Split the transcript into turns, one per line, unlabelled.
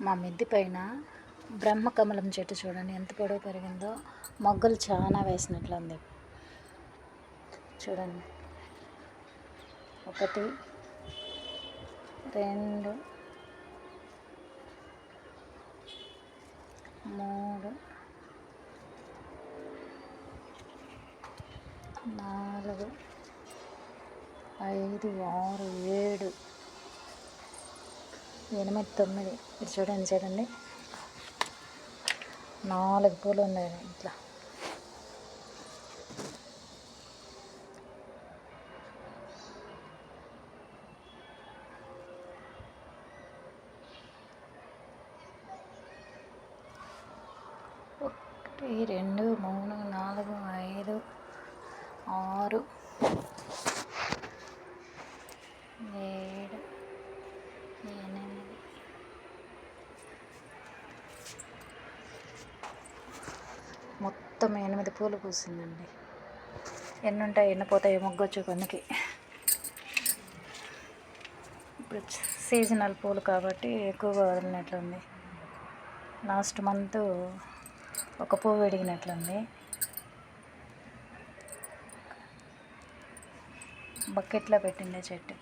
మా మిద్ది పైన బ్రహ్మకమలం చెట్టు చూడండి. ఎంత పొడవు పెరిగిందో. మొగ్గలు చాలా వేసినట్లుంది. చూడండి. ఒకటి రెండు మూడు నాలుగు ఐదు ఆరు ఏడు ఎనిమిది తొమ్మిది. ఇది చూడండి చూడండి నాలుగు పూలు ఉన్నాయి ఇట్లా. ఒకటి రెండు మూడు నాలుగు ఐదు ఆరు ఏడు ఎనిమిది మొత్తం ఎనిమిది పూలు పూసిందండి. ఎన్ని ఉంటాయి ఎన్ని పోతాయి మొగ్గొచ్చు కొన్నికి ఇప్పుడు సీజనల్ పూలు కాబట్టి ఎక్కువగా వదిలినట్లుంది. లాస్ట్ మంత్ ఒక పువ్వు విడిగినట్లుంది. బకెట్లో పెట్టిండే చెట్టు.